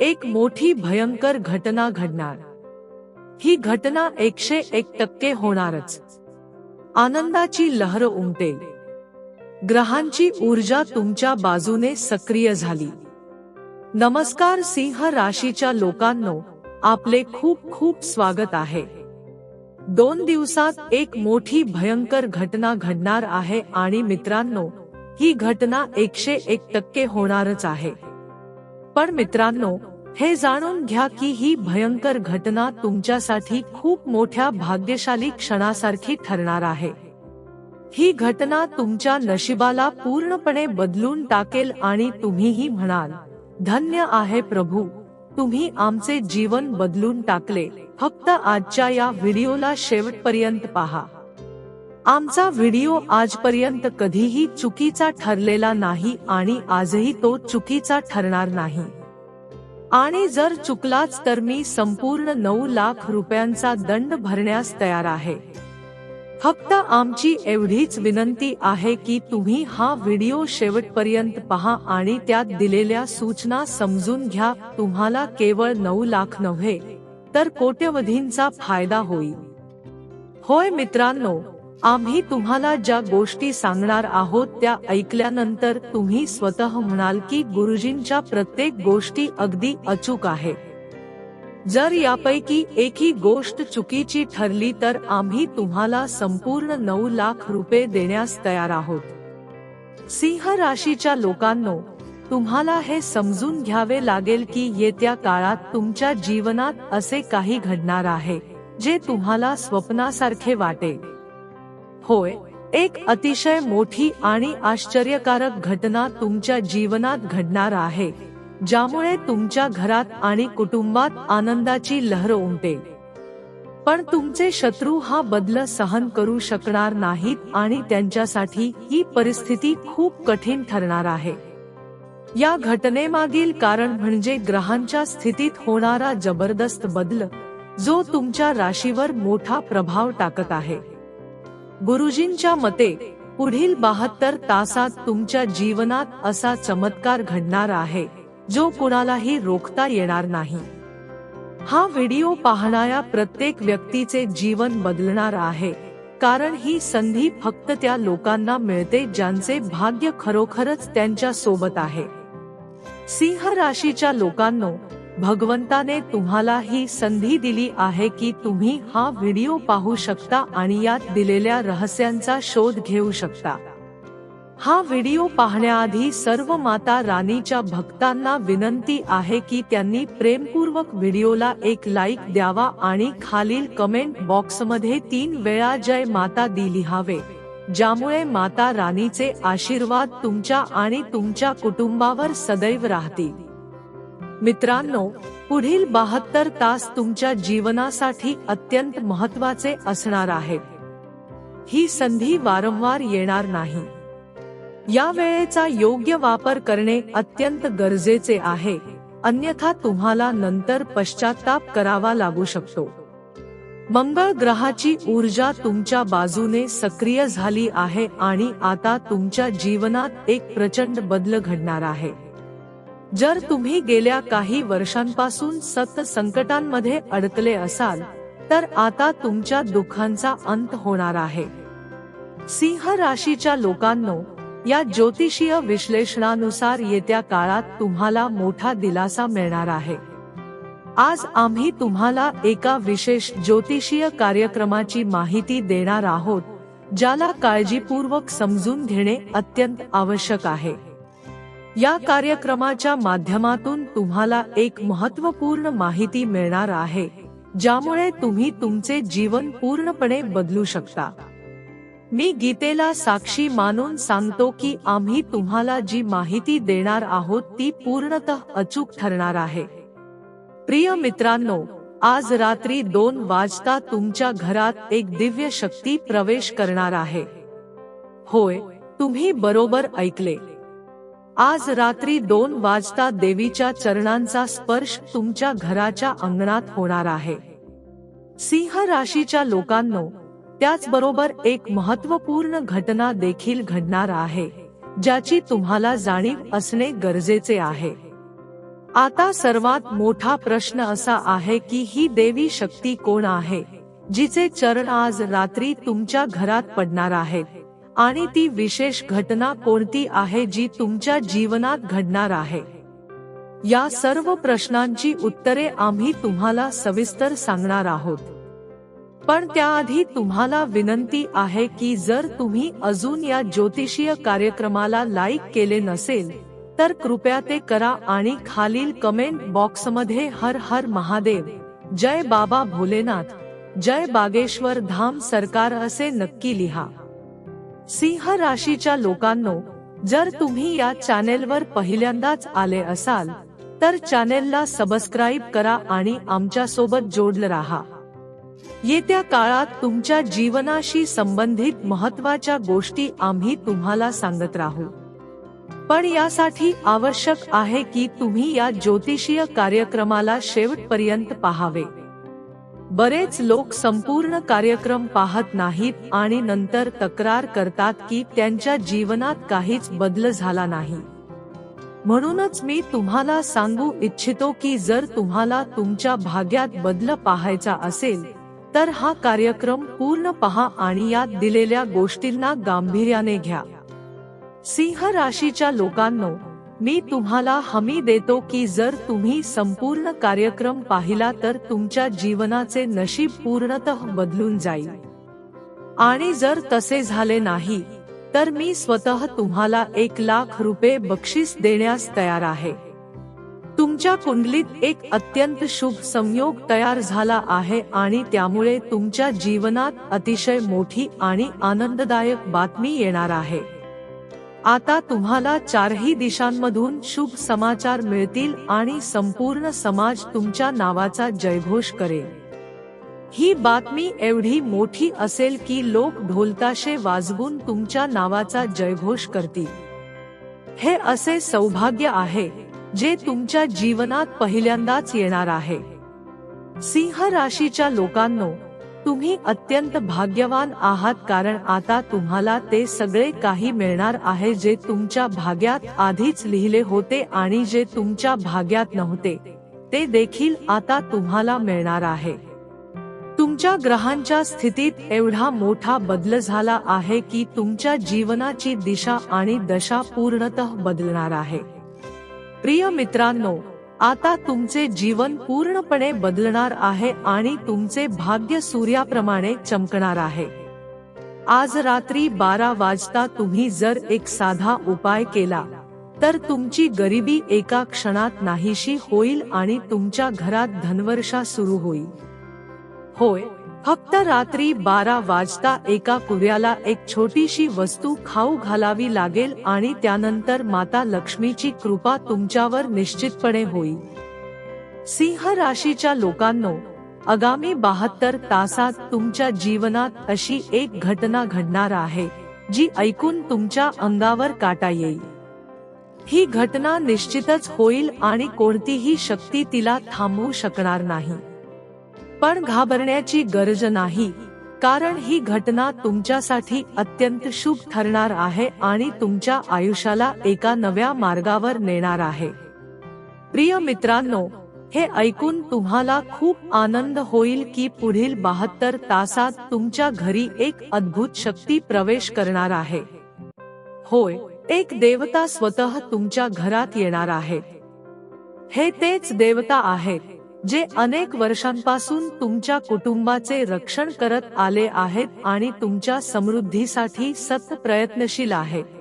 एक मोठी भयंकर घटना घडणार. ही घटना एकशे एक टक्के होणारच. आनंदाची लहर उमटेल. ग्रहांची ऊर्जा तुमच्या बाजूने सक्रिय झाली. नमस्कार सिंह राशीच्या लोकांनो आपले खूप खूप स्वागत आहे. दोन दिवसात एक मोठी भयंकर घटना घडणार आहे आणि मित्रांनो ही घटना एकशे एक टक्के होणारच आहे. पण मित्रांनो हे जाणून घ्या की ही भयंकर घटना तुमच्यासाठी खूप मोठ्या भाग्यशाली क्षणासारखी ठरणार आहे. ही घटना तुमच्या नशिबाला पूर्णपणे बदलून टाकेल आणि तुम्हीही म्हणाल धन्य आहे प्रभू तुम्ही आमचे जीवन बदलून टाकले. फक्त आजच्या या व्हिडिओला शेवटपर्यंत पहा. आमचा व्हिडिओ आजपर्यंत कधीही चुकीचा ठरलेला नाही आणि आजही तो चुकीचा ठरणार नाही. आणि जर चुकलाच तर मी संपूर्ण नऊ लाख रुपयांचा दंड भरण्यास तयार आहे. फक्त आमची एवढीच विनंती आहे की तुम्ही हा व्हिडिओ शेवटपर्यंत पहा आणि त्यात दिलेल्या सूचना समजून घ्या तुम्हाला केवळ नऊ लाख नव्हे तर कोट्यवधींचा फायदा होईल. होय मित्रांनो आम्ही तुम्हाला ज्या गोष्टी सांगणार आहोत त्या ऐकल्यानंतर तुम्ही स्वतः म्हणाल की गुरुजींच्या प्रत्येक गोष्टी अगदी अचूक आहे. जर यापैकी एकही गोष्ट चुकीची ठरली तर आम्ही तुम्हाला संपूर्ण नऊ लाख रुपये देण्यास तयार आहोत. सिंह राशीच्या लोकांनो तुम्हाला हे समजून घ्यावे लागेल की येत्या काळात तुमच्या जीवनात असे काही घडणार आहे जे तुम्हाला स्वप्नासारखे वाटेल. होय एक अतिशय मोठी आणि आश्चर्यकारक घटना तुमच्या जीवनात घडणार आहे ज्यामुळे तुमच्या घरात आणि कुटुंबात आनंदाची लहर उमटे पण तुमचे शत्रू हा बदल सहन करू शकणार नाहीत आणि त्यांच्यासाठी ही परिस्थिती खूप कठीण ठरणार आहे. या घटनेमागील कारण म्हणजे ग्रहांच्या स्थितीत होणारा जबरदस्त बदल जो तुमच्या राशीवर मोठा प्रभाव टाकत आहे. गुरुजींच्या मते पुढील बहात्तर तासात तुमच्या जीवनात असा चमत्कार घडणार आहे जो कुणालाही रोखता येणार नाही. हा व्हिडिओ पाहणाऱ्या प्रत्येक व्यक्तीचे जीवन बदलणार आहे कारण ही संधी फक्त त्या लोकांना मिळते ज्यांचे भाग्य खरोखरच त्यांच्यासोबत आहे. सिंह राशीच्या लोकांनो भगवंताने तुम्हाला ही संधी दिली आहे की तुम्ही हा व्हिडिओ पाहू शकता आणि यात दिलेल्या रहस्यांचा शोध घेऊ शकता. हा व्हिडिओ पाहण्याआधी सर्व माता राणीच्या भक्तांना विनंती आहे की त्यांनी प्रेमपूर्वक व्हिडिओला एक लाईक द्यावा आणि खालील कमेंट बॉक्समध्ये तीन वेळा जय माता दी लिहावे ज्यामुळे माता राणीचे आशीर्वाद तुमच्या आणि तुमच्या कुटुंबावर सदैव राहतील. मित्रांनो पुढील बहात्तर तास तुमच्या जीवनासाठी अत्यंत महत्त्वाचे असणार आहेत. ही संधी वारंवार येणार नाही. या वेळेचा योग्य वापर करणे अत्यंत गरजेचे आहे. अन्यथा तुम्हाला नंतर पश्चाताप करावा लागू शकतो. मंगळ ग्रहाची ऊर्जा तुमच्या बाजूने सक्रिय झाली आहे आणि आता तुमच्या जीवनात एक प्रचंड बदल घडणार आहे. जर तुम्ही गेल्या काही वर्षांपासून सत संकटांमध्ये अडकले असाल तर आता तुमच्या दुःखांचा अंत होणार आहे. सिंह राशीच्या लोकांनो या ज्योतिषीय विश्लेषणानुसार येत्या काळात तुम्हाला मोठा दिलासा मिळणार आहे. आज आम्ही तुम्हाला एका विशेष ज्योतिषीय कार्यक्रमाची माहिती देणार आहोत ज्याला काळजीपूर्वक समजून घेणे अत्यंत आवश्यक आहे. या कार्यक्रमाच्या माध्यमातून तुम्हाला एक महत्त्वपूर्ण माहिती मिळणार आहे ज्यामुळे तुम्ही तुमचे जीवन पूर्णपणे बदलू शकता. मी गीतेला साक्षी मानून सांगतो की आम्ही तुम्हाला जी माहिती देणार आहोत ती पूर्णतः अचूक ठरणार आहे. प्रिय मित्रांनो आज रात्री दोन वाजता तुमच्या घरात एक दिव्य शक्ती प्रवेश करणार आहे. होय तुम्ही बरोबर ऐकले. आज रात्री दोन वाजता देवीच्या चरणांचा स्पर्श तुमच्या घराच्या अंगणात होणार आहे. सिंह राशीच्या लोकांनो त्याचबरोबर एक महत्त्वपूर्ण घटना देखील घडणार आहे ज्याची तुम्हाला जाणीव असणे गरजेचे आहे. आता सर्वात मोठा प्रश्न असा आहे की ही देवी शक्ती कोण आहे जिचे चरण आज रात्री तुमच्या घरात पडणार आहेत? आणि ती विशेष घटना कोणती आहे जी तुमच्या जीवनात घडणार आहे? या सर्व प्रश्नांची उत्तरे आम्ही तुम्हाला सविस्तर सांगणार आहोत. पण त्याआधी तुम्हाला विनंती आहे की जर तुम्ही अजून या ज्योतिषीय कार्यक्रमाला लाईक केले नसेल तर कृपया ते करा आणि खालील कमेंट बॉक्समध्ये हर हर महादेव जय बाबा भोलेनाथ जय बागेश्वर धाम सरकार असे नक्की लिहा. सिंह राशीच्या लोकांनो जर तुम्ही या चॅनेलवर पहिल्यांदाच आले असाल तर चॅनेलला सबस्क्राईब करा आणि आमच्यासोबत जोडलं राहा. येत्या काळात तुमच्या जीवनाशी संबंधित महत्त्वाच्या गोष्टी आम्ही तुम्हाला सांगत राहू. पण यासाठी आवश्यक आहे की तुम्ही या ज्योतिषीय कार्यक्रमाला शेवटपर्यंत पाहावे. बरेच लोक संपूर्ण कार्यक्रम पाहत नाहीत आणि नंतर तक्रार करतात की त्यांच्या जीवनात काहीच बदल झाला नाही. म्हणूनच मी तुम्हाला सांगू इच्छितो की जर तुम्हाला तुमच्या भाग्यात बदल पाहायचा असेल तर हा कार्यक्रम पूर्ण पहा आणि यात दिलेल्या गोष्टींना गांभीर्याने घ्या. सिंह राशीच्या लोकांनो मी तुम्हाला हमी देतो की जर तुम्ही संपूर्ण कार्यक्रम पाहिला तर तुमच्या जीवनाचे नशीब पूर्णतः बदलून जाईल. आणि जर तसे झाले नाही तर मी स्वतः तुम्हाला एक लाख रुपये बक्षीस देण्यास तयार आहे. तुमच्या कुंडलीत एक अत्यंत शुभ संयोग तयार झाला आहे आणि त्यामुळे तुमच्या जीवनात अतिशय मोठी आणि आनंददायक बातमी येणार आहे. आता तुम्हाला चारही दिशांमधून शुभ समाचार मिळतील आणि संपूर्ण समाज तुमच्या नावाचा जयघोष करेल. ही बातमी एवढी मोठी असेल की लोक ढोलताशे वाजवून तुमच्या नावाचा जयघोष करतील. हे असे सौभाग्य आहे जे तुमच्या जीवनात पहिल्यांदाच येणार आहे. सिंह राशीच्या लोकांनो तुम्ही अत्यंत भाग्यवान आहात कारण आता तुम्हाला ते सगळे काही मिळणार आहे जे तुमच्या भाग्यात आधीच लिहिले होते आणि जे तुमच्या भाग्यात नव्हते. ते देखील आता तुम्हाला मिळणार आहे. तुमच्या ग्रहांच्या स्थितीत एवढा मोठा बदल झाला आहे की तुमच्या जीवनाची दिशा आणि दशा पूर्णतः बदलणार आहे. प्रिय मित्रांनो आता तुमचे जीवन पूर्णपणे बदलणार आहे आणि तुमचे भाग्य सूर्याप्रमाणे चमकणार आहे. आज रात्री बारा वाजता तुम्ही जर एक साधा उपाय केला तर तुमची गरिबी एका क्षणात नाहीशी होईल आणि तुमच्या घरात धनवर्षा सुरू होईल. होय फक्त रात्री बारा वाजता एका कुऱ्याला एक छोटीशी वस्तू खाऊ घालावी लागेल आणि त्यानंतर माता लक्ष्मीची कृपा तुमच्यावर निश्चितपणे होईल. सिंह राशीच्या लोकांनो आगामी बहात्तर तासात तुमच्या जीवनात अशी एक घटना घडणार आहे जी ऐकून तुमच्या अंगावर काटा येईल. ही घटना निश्चितच होईल आणि कोणतीही शक्ती तिला थांबवू शकणार नाही. पण घाबरण्याची गरज नाही. कारण ही घटना तुमच्यासाठी अत्यंत शुभ ठरणार आहे आणि तुमच्या आयुष्याला एका नव्या मार्गावर नेणार आहे. प्रिय मित्रांनो हे ऐकून तुम्हाला खूप आनंद होईल की पुढील बहात्तर तासात तुमच्या घरी एक अद्भुत शक्ती प्रवेश करणार आहे. होय एक देवता स्वतः तुमच्या घरात येणार आहे. हे तेच देवता आहेत. जे अनेक वर्षांपासून तुमच्या कुटुंबाचे रक्षण करत आले आहेत आणि तुमच्या समृद्धीसाठी सत प्रयत्नशील आहेत